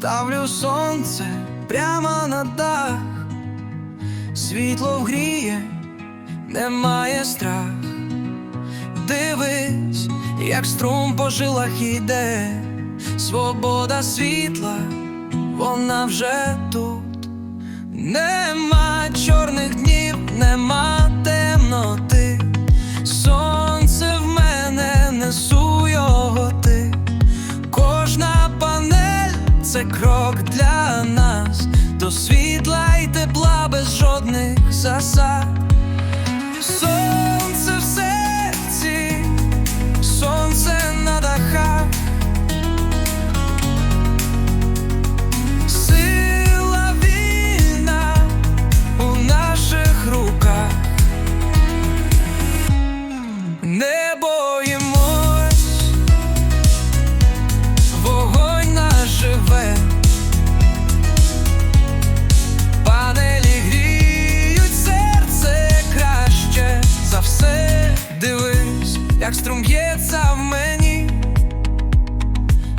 ставлю сонце прямо на дах, світло вгріє, немає страх. Дивись, як струм по жилах іде, свобода світла, вона вже тут. Нема чорних днів, нема це крок для нас до світла й тепла без жодних засад. Б'ється в мені.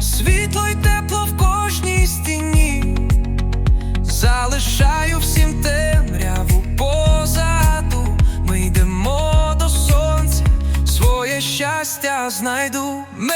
Світло й тепло в кожній стіні. Залишаю всім темряву позаду. Ми йдемо до сонця, своє щастя знайду. Ми